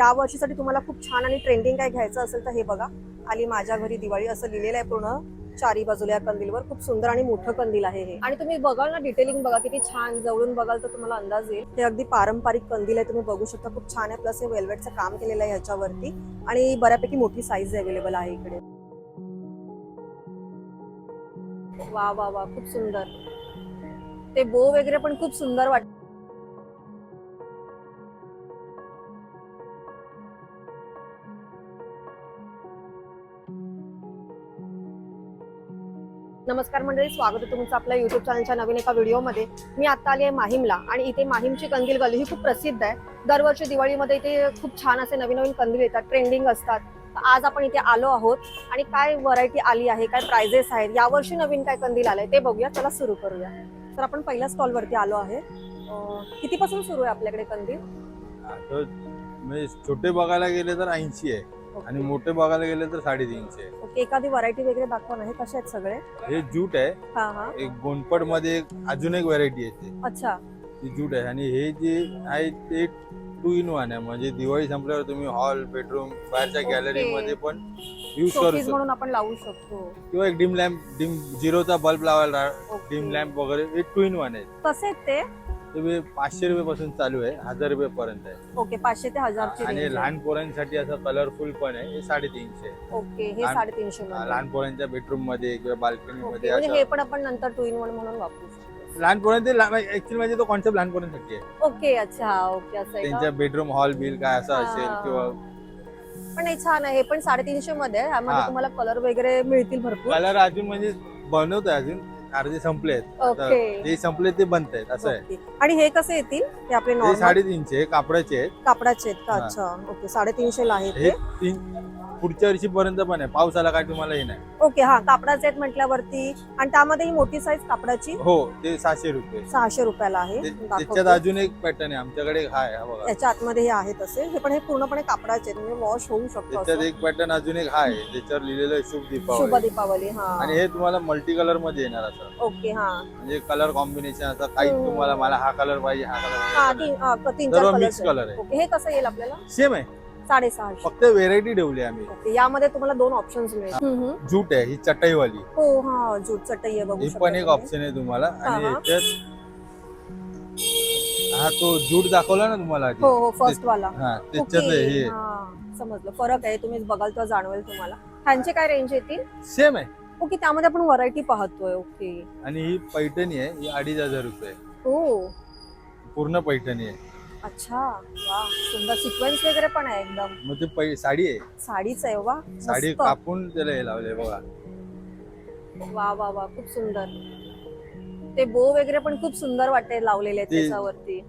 या वर्षीसाठी तुम्हाला खूप छान आणि ट्रेंडिंग काय घ्यायचं असेल तर हे बघा. आली माझ्या घरी दिवाळी असं लिहिलेलं आहे पूर्ण. चारी बाजूला या कंदीलवर खूप सुंदर आणि मोठं कंदील आहे हे. आणि तुम्ही बघाल ना डिटेलिंग बघा किती छान जवळून बघाल तर तुम्हाला अंदाज येईल. हे अगदी पारंपरिक कंदील आहे तुम्ही बघू शकता. खूप छान आहे प्लस हे वेल्वेटचं काम केलेलं आहे ह्याच्यावरती आणि बऱ्यापैकी मोठी साईज अवेलेबल आहे इकडे. वा वा वा खूप सुंदर. ते बो वगैरे पण खूप सुंदर वाटत नमस्कार मंडळी स्वागत आहे तुमचं आपल्या युट्यूब चॅनलच्या नवीन एका व्हिडिओमध्ये. मी आता आली आहे माहीमला आणि इथे माहीमची कंदील गल्ली ही खूप प्रसिद्ध आहे. दरवर्षी दिवाळीमध्ये इथे खूप छान असे नवीन नवीन कंदील येतात ट्रेंडिंग असतात. आज आपण इथे आलो आहोत आणि काय व्हरायटी आली आहे काय प्राइजेस आहेत यावर्षी नवीन काय कंदील आलंय ते बघूया चला सुरू करूया. तर आपण पहिल्या स्टॉल वरती आलो आहे. कितीपासून सुरू आहे आपल्याकडे कंदील? छोटे बघायला गेले तर ऐंशी आहे. आणि मोठे बघायला गेले तर साडेतीनशे ओके एखादी व्हरायटी वगैरे दाखवा ना हे कसे आहेत सगळे? हे जूट आहे. हा हा. एक गोंडपटमध्ये एक अजून एक व्हरायटी येते. अच्छा. ती जूट आहे. आणि हे जे आहे ते टू इन वन आहे. म्हणजे दिवाळी संपल्यावर तुम्ही हॉल बेडरूम बाहेरच्या Okay. गॅलरी मध्ये पण युज करू शोपीस शकता. म्हणून आपण लावू शकतो. किंवा एक डिम लॅम्प डिम झिरोचा बल्ब लावायला ओके. डिम लॅम्प वगैरे हे टू इन वन आहे. कसे आहेत ते? ते बी पाचशे रुपये पासून चालू आहे हजार रुपये पर्यंत आहे ओके पाचशे ते हजारची आणि range आहे. लहान पोरांसाठी असं कलरफुल पण आहे हे साडेतीनशे आहे. ओके हे लहान- साडेतीनशे मध्ये. लहान पोरांच्या बेडरूममध्ये किंवा बाल्कनी ओके, मध्ये म्हणजे असं हे पण आपण नंतर टू इन वन म्हणून वापरू शकतो लहान पोरांचे ऍक्च्युअली म्हणजे तो कॉन्सेप्ट लहान पोरांसाठी आहे ओके अच्छा ओके असं आहे का? त्यांच्या बेडरूम हॉल बिल काय असं हा. असेल किंवा पण हे छान आहे हे पण साडेतीनशे मध्ये आहे. हा. तुम्हाला कलर वगैरे मिळतील भरपूर कलर अजून म्हणजे बनवत आहे अजून अर्धे संपले आहेत. आता ओके. जे संपले ते बनत आहेत असं आहे. ओके. आणि हे कसे येतील? हे आपले नॉर्मल साडेतीनशे कापडाचे आहेत. कापडाचे आहेत का? हा. अच्छा. ओके साडेतीनशे ला आहेत हे तीन पुढच्या वर्षी पर्यंत पण आहे. पाऊस आला काय तुम्हाला हे नाही. ओके हा कापडाचे आहेत म्हटल्यावरती. आणि त्यामध्ये ही मोठी साईज कापडाची? हो ते सहाशे रुपये. सहाशे रुपयाला आहे. ते- दाखवते. त्याच्यात अजून एक पॅटर्न आहे. आमच्याकडे हा आहे हा बघा. याच्या आतमध्ये हे आहेत असे. हे पण हे पूर्णपणे कापडाचे आहेत. म्हणजे वॉश होऊ शकतो त्याच्यात असं. एक पॅटर्न अजून एक हा आहे. त्याच्यावर लिहिलेलं आहे शुभ शुभ दीपावली दीपावली हा. आणि हे तुम्हाला मल्टी कलरमध्ये येणार असं. ओके हा. म्हणजे कलर कॉम्बिनेशन असं काही हम्म. तुम्हाला मला हा कलर पाहिजे हा हा कलर हा, क- तीन चार सर्व कलर्स मिक्स कलर आहे. ओके हे कसं येईल आपल्याला? सेम आहे. साडेसहाशे. फक्त व्हेरायटी ठेवली आम्ही. ओके यामध्ये तुम्हाला दोन ऑप्शन्स मिळेल. जूट आहे ही चटईवाली. हो हा जूट चटई आहे बघू ही शकता पण एक तुम्ही. ऑप्शन आहे तुम्हाला. आणि हा. याच्यात हा तो जूट दाखवला ना तुम्हाला आधी? हो हो फर्स्ट वाला. हा त्याच्यात ओके, हे हा, समजलं. फरक आहे तुम्ही बघाल तर जाणवेल तुम्हाला. ह्यांचे काय रेंज येतील? सेम आहे. ओके त्यामध्ये आपण व्हरायटी पाहतोय ओके. आणि ही पैठणी आहे ही अडीच हजार रुपये हो. पूर्ण पैठणी आहे. अच्छा वा सुंदर. सिक्वेन्स वगैरे पण आहे एकदम. मग ते पै साडी आहे. साडीच आहे वा साडी मस्त. कापून त्याला हे लावले बघा. वा वा वा खूप सुंदर. ते बो वगैरे पण खूप सुंदर वाटते लावलेले आहेत ते- त्याच्यावरती.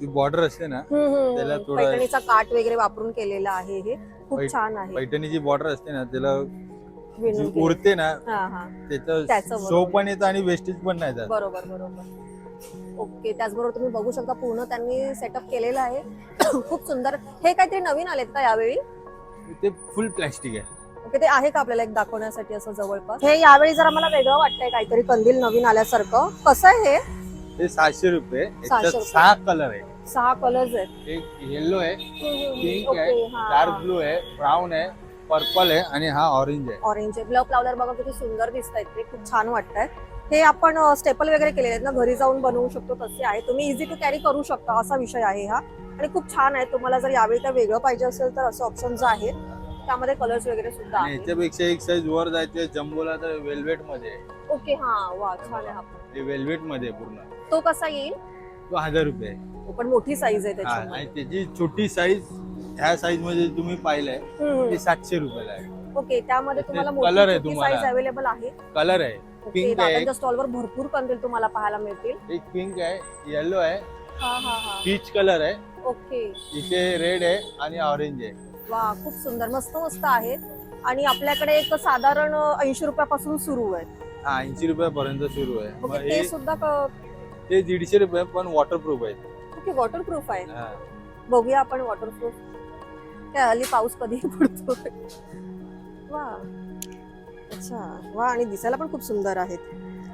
ती बॉर्डर असते ना हम्म, हम्म, त्याला हम्म. थोडं- पैठणीचा काट वगैरे वापरून केलेला आहे हे. खूप पै- छान आहे. पैठणीची बॉर्डर असते ना त्याला विणून जी केलेलं. उरते ना हा हा. त्याचं त्याचं शो. पण येतं आणि वेस्टेज पण नाही जात. बरोबर बरोबर. ओके त्याचबरोबर तुम्ही बघू शकता पूर्ण त्यांनी सेटअप केलेलं आहे. खूप सुंदर. हे काहीतरी नवीन आलेत का यावेळी? ते फुल प्लॅस्टिक आहे. ओके ते आहे का आपल्याला एक दाखवण्यासाठी असं जवळपास? हे यावेळी जरा मला वेगळं वाटतंय काहीतरी कंदील नवीन आल्यासारखं. कसं आहे हे? हे सहाशे रुपये. सहाशे याच्यात रुपये. सहा कलर आहे. सहा कलर्स आहेत. एक येल्लो आहे पिंक ओके आहे हा डार्क ब्लू आहे ब्राऊन आहे पर्पल आहे आणि हा ऑरेंज आहे. ऑरेंज ग्लव लावल्यावर बघा किती सुंदर दिसत आहेत ते. खूप छान वाटतंय. हे आपण स्टेपल वगैरे केलेले आहेत ना घरी जाऊन बनवू शकतो तसे आहे. तुम्ही इझी टू कॅरी करू शकता असा विषय आहे हा. आणि खूप छान आहे. तुम्हाला जर यावेळी काय वेगळं पाहिजे असेल तर असं ऑप्शन्स आहेत. त्यामध्ये कलर्स वगैरे सुद्धा आणि आहेत. याच्यापेक्षा एक साईज वर जायचे जम्बोला तर वेल्वेटमध्ये. आहे ओके हा वा छान आहे हा पण. हे वेल्वेटमध्ये आहे पूर्ण. तो कसा येईल? तो हजार रुपये. आहे. तो पण मोठी साईज आहे हा, आणि त्याच्यामध्ये त्याची छोटी साईज ह्या साईजमध्ये तुम्ही पाहिलंय हम्म. ती सातशे रुपयाला आहे. ओके त्यामध्ये त्याचे तुम्हाला color आहे मोठी तुम्हाला. साईज अवेलेबल आहे. कलर आहे. ओके आहे. दादांच्या स्टॉलवर भरपूर कंदील तुम्हाला पाहायला मिळतील. एक पिंक आहे येलो आहे. हा हा हा. पीच कलर आहे. ओके. इथे रेड आहे आणि ऑरेंज आहे. वा खूप सुंदर. मस्त मस्त आहेत. आणि आपल्याकडे एक साधारण ऐंशी रुपयापासून सुरू आहे. हा ऐंशी रुपयापर्यंत सुरू आहे. मग ओके हे ते सुद्धा ते दीडशे रुपये पण वॉटरप्रूफ आहेत ओके वॉटरप्रूफ आहे. हा. बघूया आपण वॉटरप्रूफ काय हल्ली पाऊस कधी पडतो वा. अच्छा. वा आणि दिसायला पण खूप सुंदर आहेत.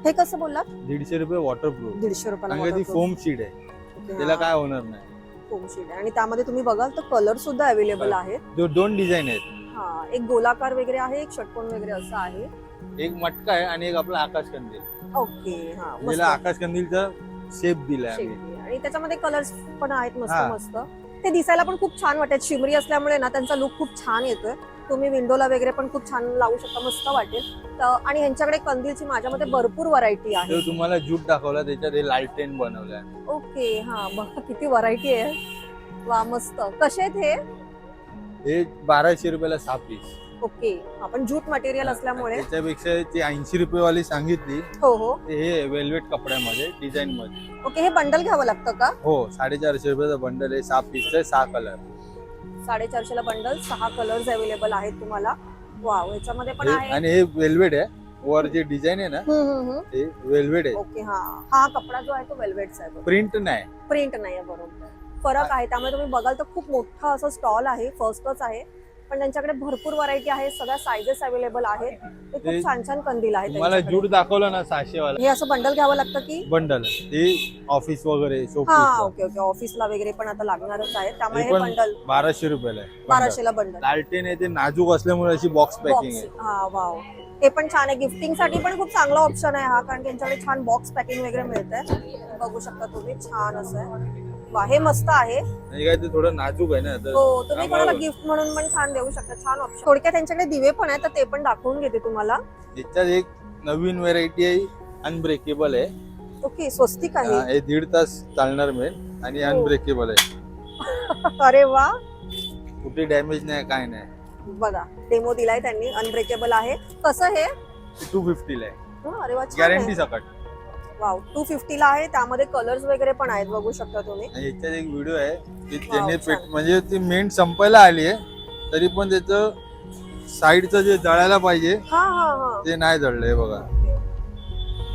हे कसं बोललात? दीडशे रुपये वॉटरप्रूफ दीडशे रुपयाला कारण का ती waterproof. फोम शीट आहे. त्याला. काय होणार नाही. फोम शीट आहे. आणि त्यामध्ये तुम्ही बघाल तर कलर सुद्धा अवेलेबल आहेत. जो दोन डिझाईन आहेत. हा एक गोलाकार वगैरे आहे एक षटकोन वगैरे असं आहे. एक मटका आहे आणि एक आपला आकाश कंदील. ओके हा मस्त. ज्याला आकाश कंदीलचा शेप दिलाय आम्ही. शेपटी. आणि त्याच्यामध्ये कलर्स पण आहेत मस्त हा. मस्त. ते दिसायला पण खूप छान वाटत शिमरी असल्यामुळे ना त्यांचा लुक खूप छान येतोय. तुम्ही विंडोला वगैरे पण खूप छान लावू शकता मस्त वाटेल. आणि ह्यांच्याकडे कंदीलची माझ्यामध्ये भरपूर व्हरायटी आहे. तुम्हाला जूट दाखवला त्याच्यात हे लालटेन बनवलाय. ओके हा बघा किती व्हरायटी आहे. वा मस्त. कसे आहेत हे? हे बाराशे रुपयाला सहा पीस ओके आपण जूट मटेरियल असल्यामुळे. त्याच्यापेक्षा ती ऐंशी रुपये वाली सांगितली. हो हो. हे वेल्वेट कपड्यामध्ये डिझाईन मध्ये. ओके हे बंडल घ्यावं लागतं का? हो साडेचारशे रुपयाचा बंडल आहे सहा पीस आहे सहा कलर साडेचारशेला बंडल सहा कलर्स अवेलेबल आहेत तुम्हाला. वाव ह्याच्यामध्ये पण आहे. आणि हे वेल्वेट आहे. वर जे डिझाईन आहे ना. ते वेल्वेट आहे. ओके हा. हा कपडा जो आहे तो वेल्वेटचा आहे प्रिंट नाही. प्रिंट नाही आहे बरोबर. फरक आहे. त्यामुळे तुम्ही बघाल तर खूप मोठा असं स्टॉल आहे. फर्स्टच आहे. पण त्यांच्याकडे भरपूर व्हरायटी आहे सगळ्या सायझेस अवेलेबल आहेत. ते खूप ते- छान छान कंदील आहेत त्यांच्याकडे. जूट दाखवलं ना सहाशे वाला हे असं बंडल घ्यावं लागतं की? बंडल ते ऑफिस वगैरे हा शोपीस ओके ओके ऑफिसला वगैरे पण आता लागणारच आहे. त्यामुळे हे हे पण बंडल बाराशे रुपयाला आहे. बंडल. बाराशेला बंडल लालटेन आहे ते नाजूक असल्यामुळे अशी बॉक्स पॅकिंग बॉक्स आहे. हा वाव हे पण छान आहे. गिफ्टिंगसाठी पण खूप चांगला ऑप्शन आहे हा कारण की यांच्याकडे छान बॉक्स पॅकिंग वगैरे मिळतंय. बघू शकता तुम्ही छान असं आहे. वा हे मस्त आहे. आणि काय ते थोडं नाजूक आहे ना तर हो तुम्ही कोणाला गिफ्ट म्हणून पण छान देऊ शकता छान ऑप्शन थोडक्यात त्यांच्याकडे दिवे पण आहेत तर ते पण दाखवून घेते तुम्हाला. याच्यात एक नवीन व्हेरायटी आहे अनब्रेकेबल आहे. ओके स्वस्तिक हा, आहे. हे दीड तास चालणार मेन आणि हो. अनब्रेकेबल आहे. अरे वा. कुठे डॅमेज नाही काय नाही. बघा डेमो दिलाय त्यांनी अनब्रेकेबल आहे. कसं हे? टू फिफ्टीला आहे. हं, अरे वा छान गॅरंटी सकट. वाव टू फिफ्टीला आहे. त्यामध्ये कलर्स वगैरे पण आहेत बघू शकता तुम्ही. आणि याच्यात एक व्हिडिओ आहे की त्याने छान. म्हणजे ती मेंट संपायला आली आहे तरी पण त्याचं साईडचं जे जळायला पाहिजे हा हा हा. ते नाही जळलंय बघा.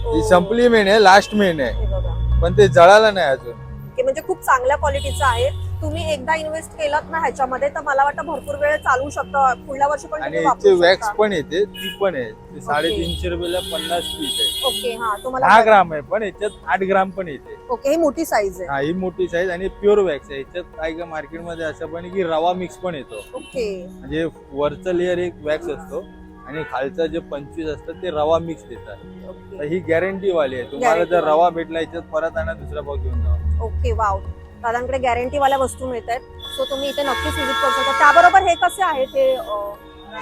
ही संपली मेन आहे लास्ट मेन आहे. हे पण ते जळालं नाही अजून. की म्हणजे खूप चांगल्या क्वालिटीचं आहे. तुम्ही एकदा इन्व्हेस्ट केलात ना ह्याच्यामध्ये तर मला वाटतं भरपूर वेळ चालू शकतं. पुढल्या वर्षी पण आणि तुम्ही याचे वापरू वॅक्स शकता. पण येते ती पण आहे. ती साडेतीनशे रुपयाला पन्नास पीस आहे. ओके हा दहा तुम्हाला ग्राम आहे पण याच्यात आठ ग्राम पण येते. ओके ही मोठी साईज आहे. हा ही मोठी साईज आणि प्युअर वॅक्स आहे. याच्यात काय का मार्केटमध्ये असं पण आहे की रवा मिक्स पण येतो. ओके. म्हणजे वरचं लेअर एक वॅक्स असतो आणि खालचं जे पंचवीस असतं ते रवा मिक्स देतात. तर ओके ही गॅरंटी वाली आहे. तुम्हाला Guarantee जर वाली. रवा भेटला याच्यात परत आणा दुसरा भाग घेऊन जा. Okay wow. दादांकडे गॅरंटी वाल्या वस्तू मिळत आहेत सो तुम्ही इथे नक्कीच विजिट करू शकता. त्याबरोबर हे कसे आहे ते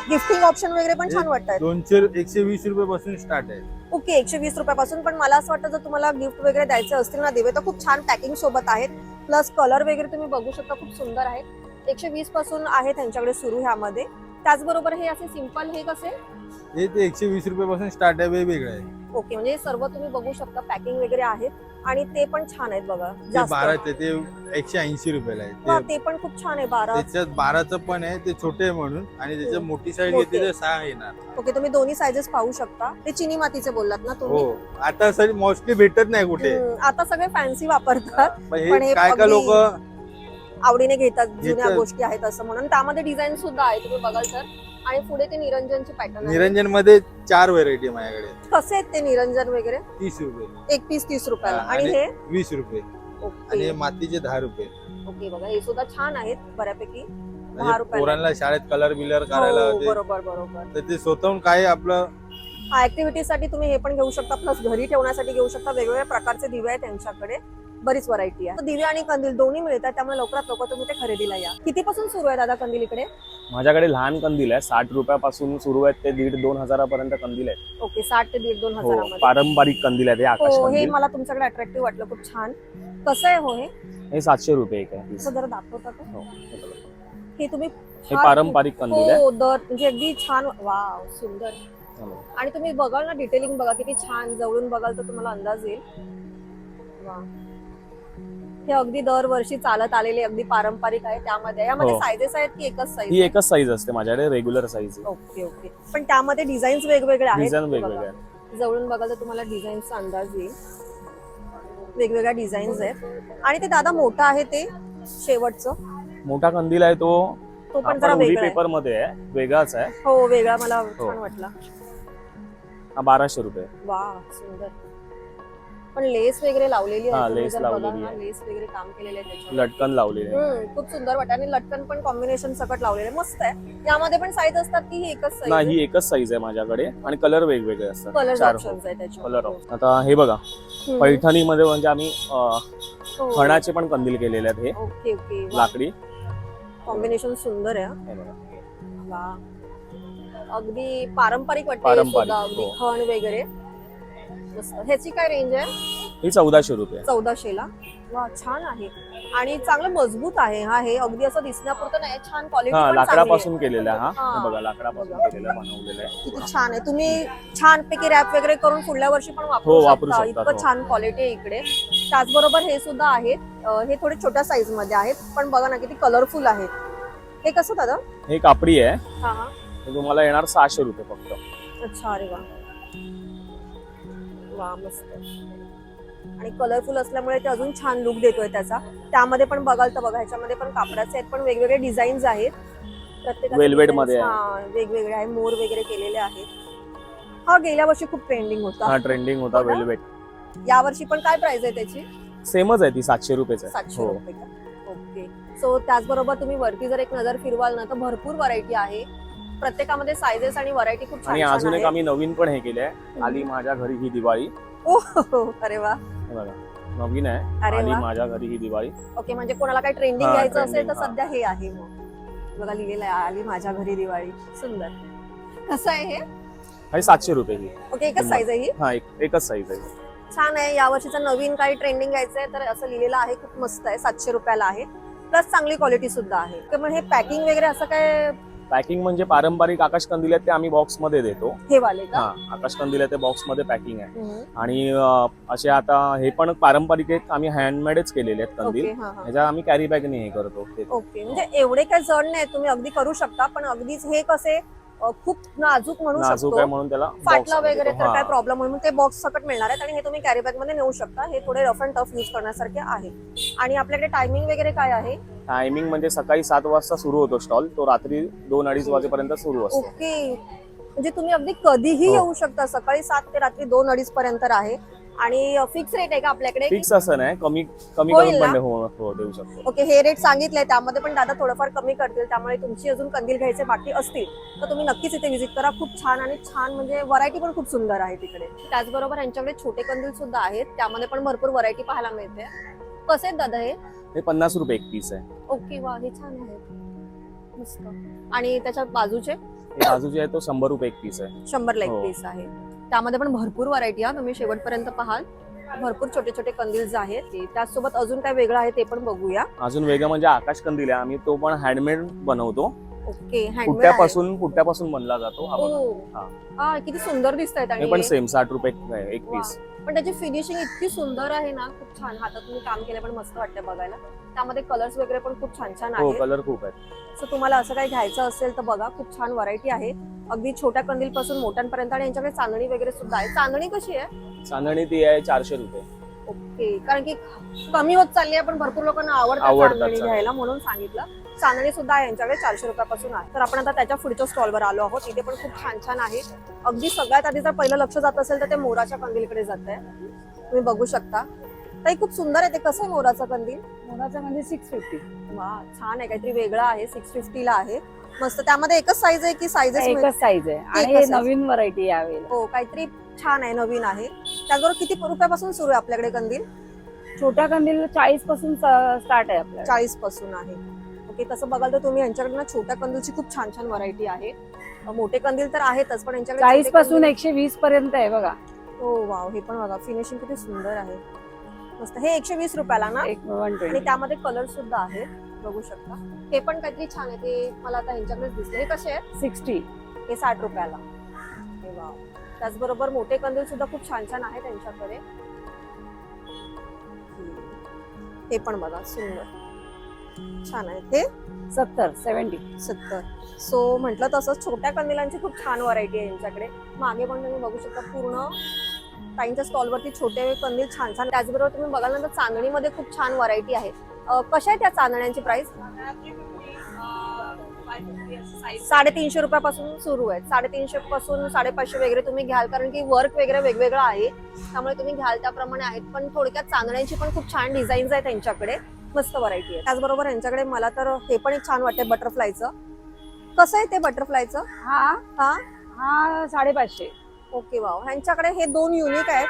गिफ्टिंग ऑप्शन वगैरे पण छान वाटतात दोनशे एकशे वीस रुपये पासून स्टार्ट आहे. ओके एकशे वीस रुपयापासून पण मला असं वाटतं जर तुम्हाला गिफ्ट वगैरे द्यायचे असतील ना दिवे तर खूप छान पॅकिंग सोबत आहेत. प्लस कलर वगैरे तुम्ही बघू शकता खूप सुंदर आहेत. एकशे वीसपासून आहे त्यांच्याकडे सुरू ह्यामध्ये. त्याचबरोबर हे असे सिंपल हे कसे? हे ते एकशे वीस रुपये पासून स्टार्ट आहे वेगवेगळं. आहे ओके म्हणजे हे सर्व तुम्ही बघू शकता पॅकिंग वगैरे आहेत. आणि ते पण छान आहेत बघा ते जास्त. बाराचे ते एकशे ऐंशी रुपयाला आहे हा, ते ते पण खूप छान आहे बारा. त्याच्यात बाराचं पण आहे ते छोटे आहे म्हणून. आणि त्याच्यात हम्म. मोठी मोठे. घेतली तर सहा येणार. ओके तुम्ही दोन्ही सायझेस पाहू शकता. ते चिनी मातीचे बोललात ना तुम्ही? हो. आता सर मोस्टली भेटत नाही कुठे. हम्म, आता सगळे फॅन्सी वापरतात. पण पण हे हे काय का अगदी लोक आवडीने घेतात जुन्या घेतात. गोष्टी आहेत असं म्हणून. त्यामध्ये डिझाईन सुद्धा आहे तुम्ही बघाल तर. आणि पुढे ते निरंजनची पॅटर्न निरंजनमध्ये चार व्हेरायटी माझ्याकडे कसे आहेत ते निरंजन वगैरे? तीस रुपये. एक पीस तीस रुपयाला. आणि हे? वीस रुपये. आणि ओके हे मातीचे दहा रुपये. ओके बघा हे सुद्धा छान आहेत बऱ्यापैकी. दहा म्हणजे रुपयाला. पोरांना शाळेत कलर बिलर करायला हो, बरोबर बरोबर. तर ते स्वतःहून काय आपलं ऍक्टिव्हिटी साठी तुम्ही हे पण घेऊ शकता. प्लस घरी ठेवण्यासाठी घेऊ शकता. वेगवेगळ्या प्रकारचे दिवे आहेत त्यांच्याकडे बरीच व्हरायटी आहे. दिवे आणि कंदील दोन्ही मिळतात त्यामुळे लवकरात लवकर तुम्ही ते खरेदीला या. कितीपासून सुरू आहे दादा कंदील इकडे? माझ्याकडे लहान कंदील आहे. साठ रुपयापासून सुरू आहेत ते दीड दोन हजारापर्यंत कंदील आहेत. ओके साठ ते दीड दोन हो हजारामध्ये. पारंपरिक कंदील आहे आकाश हो हे कंदील मला तुमच्याकडे अट्रॅक्टिव्ह वाटलं खूप छान. कसं आहे हो हे? हे सातशे रुपये एक आहे असं जरा दाखवता का? हो, हे बघा. हे तुम्ही हे फार पारंपरिक कंदील आहे. हो दर म्हणजे अगदी छान वाव सुंदर. हो. आणि तुम्ही बघाल ना डिटेलिंग बघा किती छान जवळून बघाल तर तुम्हाला अंदाज येईल. वा हे अगदी दरवर्षी चालत आलेले अगदी पारंपरिक आहे त्यामध्ये. यामध्ये हो. सायझेस आहेत की एकच ही साईज एकच साईज असते माझ्याकडे रेग्युलर साईज ओके ओके. पण त्यामध्ये डिझाईन्स वेगवेगळे आहेत? डिझाईन बघा. वेगवेगळे आहेत. जवळून बघाल तर तुम्हाला डिझाईनचा अंदाज येईल. वेगवेगळ्या डिझाईन्स आहेत. आणि ते दादा मोठं आहे ते शेवटचं? मोठा कंदील आहे तो. तो पण जरा आपण वेगळा आहे. पेपरमध्ये आहे. वेगळाच आहे. हो वेगळा. मला हो. छान वाटला. हा बाराशे रुपये. वा सुंदर. पण लेस वगैरे लावलेली हा, आहे तुम्ही लेस जर लावलेली ना, आहे. लेस वगैरे काम केलेले आहे त्याच्यावर लटकन लावलेले आहे. हम्म, खूप सुंदर वाटत आणि लटकन पण कॉम्बिनेशन सकट लावलेले मस्त आहे यामध्ये पण साईज असतात की ही एकच नाही साईज ही एकच साईज आहे माझ्याकडे आणि कलर वेगवेगळे असतात कलर चार ऑप्शन्स आहे त्याच्यावर कलर आता हे बघा हम्म. पैठणीमध्ये म्हणजे आम्ही अं, हो. खणाचे पण कंदील केलेले आहेत हे ओके ओके लाकडी कॉम्बिनेशन सुंदर आहे हा. हे बघा. वा अगदी पारंपरिक वाटते पारंपरिक, सुद्धा, अगदी हो. खण वगैरे मस्त ह्याची काय रेंज आहे? ही चौदाशे रुपये. चौदाशेला वा छान आहे. आणि चांगलं मजबूत आहे हा हे अगदी असं दिसण्यापुरतं नाही. छान क्वालिटी हा. लाकडापासून केलेला हा. बघा लाकडापासून. केलेला बनवलेला आहे. किती छान आहे. तुम्ही छान पैकी रॅप वगैरे करून पुढल्या वर्षी पण वापरू हो, वापरू शकता. शकतात, इतकं हो. छान क्वालिटी आहे इकडे. त्याचबरोबर हे सुद्धा आहेत. अं, हे थोडे छोट्या साईजमध्ये आहेत. पण बघा ना किती कलरफुल आहेत. हे कसं दादा? हे कापडी आहे. हा हा. हे तुम्हाला येणार सहाशे रुपये फक्त. अच्छा अरे वा. वा मस्त आणि कलरफुल असल्यामुळे ते अजून छान लुक देतोय त्याचा. त्यामध्ये पण बघाल तर बघा ह्याच्यामध्ये पण कापडाचे आहेत पण वेगवेगळे डिझाईन्स आहेत. designs, मध्ये. हा, वेगवेगळे आहे मोर वगैरे केलेले आहेत. हा गेल्या वर्षी खूप ट्रेंडिंग होता. हा ट्रेंडिंग होता हो? वेलवेट या वर्षी पण काय प्राइस आहे त्याची? सेमच आहे ती सातशे रुपयेच आहे. सातशे हो. रुपये ओके. सो त्याचबरोबर तुम्ही वरती जर एक नजर फिरवाल ना तर भरपूर व्हरायटी आहे. प्रत्येकामध्ये सायझेस आणि व्हरायटी खूप छान आणि छान अजून एक आहेत. आम्ही नवीन पण हे केले आहे आली माझ्या घरी ही दिवाळी. हो, हो, अरे वा. हे बघा नवीन आहे. अरे आली वा. माझ्या घरी ही दिवाळी. ओके म्हणजे कोणाला काही ट्रेंडिंग हा, घ्यायचं असेल trending, तर हा. सध्या हे आहे मग. बघा लिहिलेलं आहे आली माझ्या घरी दिवाळी. सुंदर. कसं आहे हे? आणि सातशे रुपये ही. ओके एकच. साईज आहे ही? हा एक एकच साईज आहे. छान आहे या वर्षीचं नवीन काही ट्रेंडिंग घ्यायचंय तर असं लिहिलेलं आहे खूप मस्त आहे सातशे रुपयाला आहे. प्लस चांगली क्वालिटी सुद्धा आहे. तर मग हे पॅकिंग वगैरे असं काय पॅकिंग म्हणजे पारंपरिक आकाश कंदील आहेत ते आम्ही बॉक्समध्ये देतो. हे वाले का? हा आकाश कंदील आहे ते बॉक्समध्ये पॅकिंग आहे. हम्म. आणि अं, असे आता हे पण पारंपरिक आहेत आम्ही हँडमेडच केलेले आहेत कंदील. ओके हा हा. ह्याच्या आम्ही कॅरी बॅगने हे करतो. ते ओके म्हणजे एवढे काही जड नाही तुम्ही अगदी करू शकता पण अगदीच हे कसे खूप नाजूक म्हणू शकतो. म्हणून त्याला फाटला वगैरे. तर. काय प्रॉब्लेम म्हणून ते बॉक्स सकट मिळणार आहेत आणि हे तुम्ही कॅरी बॅगमध्ये नेऊ शकता. हे थोडे रफ अँड टफ यूज करण्यासारखे आहे. आणि आपल्याकडे टायमिंग वगैरे काय आहे? टायमिंग म्हणजे सकाळी सात वाजता सुरू होतो स्टॉल तो रात्री दोन अडीच वाजेपर्यंत सुरू असतो. ओके. म्हणजे तुम्ही अगदी कधीही हो. येऊ शकता. सकाळी सात ते रात्री दोन अडीच पर्यंत आहे. आणि फिक्स रेट आहे का आपल्याकडे? फिक्स असं नाही कमी कमी होईल करून ना? पण हो हो देऊ शकतो. ओके हे रेट सांगितले त्यामध्ये पण दादा थोडंफार कमी करतील त्यामुळे तुमची अजून कंदील घ्यायचे बाकी असतील तर तुम्ही नक्कीच इथे व्हिजिट करा. खूप छान आणि छान म्हणजे व्हरायटी पण खूप सुंदर आहे तिकडे. त्याचबरोबर यांच्याकडे छोटे कंदील सुद्धा आहेत त्यामध्ये पण भरपूर व्हरायटी पाहायला मिळते. कसे आहेत दादा हे? हे पन्नास रुपये एक पीस आहे. ओके वा हे छान आहे. मस्त. आणि त्याच्या बाजूचे? हे बाजूचे आहे तो शंभर रुपये एक पीस आहे. शंभरला एक हो. पीस आहे. त्यामध्ये पण भरपूर व्हरायटी आहे तुम्ही शेवटपर्यंत पाहाल. भरपूर छोटे छोटे कंदील्स आहेत. ते त्याचसोबत अजून काय वेगळं आहे ते पण बघूया. अजून वेगळं म्हणजे आकाश कंदील आहे. आम्ही तो पण हँडमेड बनवतो. ओके हँडमेड पुट्ट्यापासून पुट्ट्यापासून बनला जातो हा बघा. ओ हा. हा किती सुंदर दिसत आहेत हे पण आणि सेम साठ रुपये आहे, एक वा. पीस पण त्याची फिनिशिंग इतकी सुंदर आहे ना खूप छान. हातात तुम्ही काम केलं पण मस्त वाटतं बघायला. त्यामध्ये कलर्स वगैरे पण खूप छान छान हो आहेत. कलर खूप आहेत. सो तुम्हाला असं काही घ्यायचं असेल तर बघा खूप छान व्हरायटी आहे. अगदी छोट्या कंदील पासून मोठ्यांपर्यंत आणि यांच्याकडे चांदणी वगैरे सुद्धा आहे. चांदणी कशी आहे? चांदणी ती आहे चारशे रुपये. ओके. कारण की कमी होत चालली आहे पण भरपूर लोकांना आवडतात आवडतात चांदणी चांदणी. घ्यायला म्हणून सांगितलं. चांदणी सुद्धा आहे यांच्याकडे चारशे रुपयापासून आहे. तर आपण आता त्याच्या पुढच्या स्टॉलवर आलो आहोत. इथे पण खूप छान छान आहे. अगदी सगळ्यात आधी जर पहिलं लक्ष जात असेल तर ते मोराच्या कंदीलकडे जात आहे तुम्ही बघू शकता. ताई खूप सुंदर आहे ते. कसं आहे मोराचं कंदील? मोराचा म्हणजे सिक्स फिफ्टी वा छान आहे. काहीतरी वेगळं आहे. सिक्स फिफ्टीला आहे. मस्त. त्यामध्ये एकच साईज आहे की साईजेस एकच साईज आहे. आणि एकच हे size. नवीन व्हरायटी यावेळेला. हो काहीतरी छान आहे नवीन आहे. त्याचबरोबर किती रुपयापासून सुरू आहे आपल्याकडे कंदील? छोट्या कंदील चाळीसपासून स्टार्ट आहे आपल्याला चाळीसपासून आहे. ओके तसं बघाल तर तुम्ही यांच्याकडे ना छोट्या कंदीलची खूप छान छान व्हरायटी आहे. मोठे कंदील तर आहेतच पण यांच्याकडे चाळीस छोटे पासून कंदील- एकशे वीस पर्यंत आहे बघा. हो वाव हे पण बघा फिनिशिंग किती सुंदर आहे. मस्त हे एकशे वीस रुपयाला ना? एक वन आणि ट्वेंटी त्यामध्ये कलर सुद्धा आहेत बघू शकता. हे पण काहीतरी छान आहे ते मला आता यांच्याकडेच दिसले हे कसे आहेत? सिक्स्टी. हे साठ रुपयाला. वाव. त्याचबरोबर मोठे कंदील सुद्धा खूप छान छान आहेत त्यांच्याकडे. हे पण बघा सुंदर. छान आहे ते. सत्तर सेव्हन्टी. सत्तर. सो म्हटलं तसंच छोट्या कंदिलांची खूप छान व्हरायटी आहे यांच्याकडे. मागे पण तुम्ही बघू शकता पूर्ण. ताईंच्या स्टॉलवरती छोटे कंदील छान छान. त्याचबरोबर तुम्ही बघाल ना तर चांदणीमध्ये खूप छान व्हरायटी आहे. कशा आहे त्या चांदण्यांची प्राइस साडेतीनशे रुपयापासून सुरू आहे. साडेतीनशे पासून साडेपाचशे वगैरे तुम्ही घ्याल कारण की वर्क वगैरे वेगवेगळं आहे. त्यामुळे तुम्ही घ्याल त्याप्रमाणे आहेत. पण थोडक्यात चांदण्यांची पण खूप छान डिझाईन्स आहेत त्यांच्याकडे मस्त व्हरायटी आहे त्याचबरोबर यांच्याकडे मला तर हे पण एक छान वाटते बटरफ्लायचं कसं आहे ते बटरफ्लायचं हा. हा? हा साडेपाचशे. Okay wow. ह्यांच्याकडे हे दोन युनिक आहेत.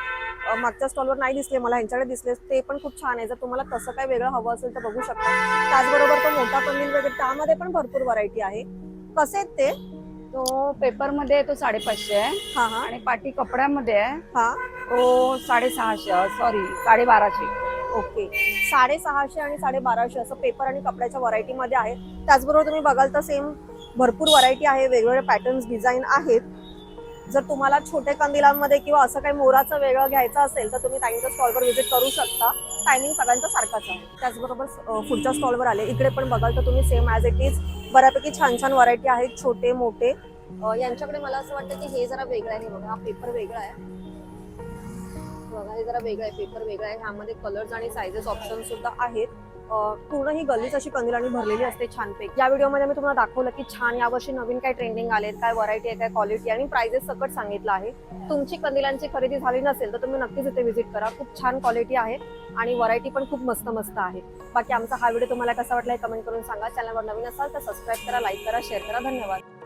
मागच्या स्टॉलवर नाही दिसले मला ह्यांच्याकडे दिसले ते पण खूप छान आहे. जर तुम्हाला तसं काही वेगळं हवं असेल तर बघू शकता. त्याचबरोबर तो मोठा कंदील वगैरे त्यामध्ये पण भरपूर व्हरायटी आहे. कसे आहेत ते? तो पेपरमध्ये तो साडेपाचशे आहे. हा हा. आणि पाटी कपड्यामध्ये आहे हा. तो साडेसहाशे सॉरी साडेबाराशे. ओके. साडेसहाशे आणि साडेबाराशे असं पेपर आणि कपड्याच्या व्हरायटीमध्ये आहे त्याचबरोबर तुम्ही बघाल तर सेम भरपूर व्हरायटी आहे वेगवेगळे पॅटर्न्स डिझाईन आहेत. जर तुम्हाला छोटे कंदिलांमध्ये किंवा असं काही मोराचं वेगळं घ्यायचं असेल तर तुम्ही ताईंच्या स्टॉलवर व्हिजिट करू शकता. टायमिंग सगळ्यांचा सारखाच आहे. त्याचबरोबर पुढच्या स्टॉलवर आले. इकडे पण बघाल तर तुम्ही सेम ॲज इट इज बऱ्यापैकी छान छान व्हरायटी आहेत छोटे मोठे. यांच्याकडे मला असं वाटतं की हे जरा वेगळं आहे. बघा हा पेपर वेगळा आहे. बघा हे जरा वेगळं आहे. पेपर वेगळा आहे. ह्यामध्ये कलर्स आणि सायझेस ऑप्शन सुद्धा आहेत. पूर्ण ही गल्लीच अशी कंदिलांनी भरलेली असते छानपैकी. या व्हिडिओमध्ये मी तुम्हाला दाखवलं की छान यावर्षी नवीन काय ट्रेंडिंग आलेत काय व्हरायटी आहे काय क्वालिटी आणि प्राइजेस सकट सांगितलं आहे. तुमची कंदिलांची खरेदी झाली नसेल तर तुम्ही नक्कीच इथे व्हिजिट करा. खूप छान क्वालिटी आहे आणि व्हरायटी पण खूप मस्त मस्त आहे. बाकी आमचा हा व्हिडिओ तुम्हाला कसा वाटला कमेंट करून सांगा. चॅनलवर नवीन असाल तर सबस्क्राईब करा लाईक करा शेअर करा. धन्यवाद.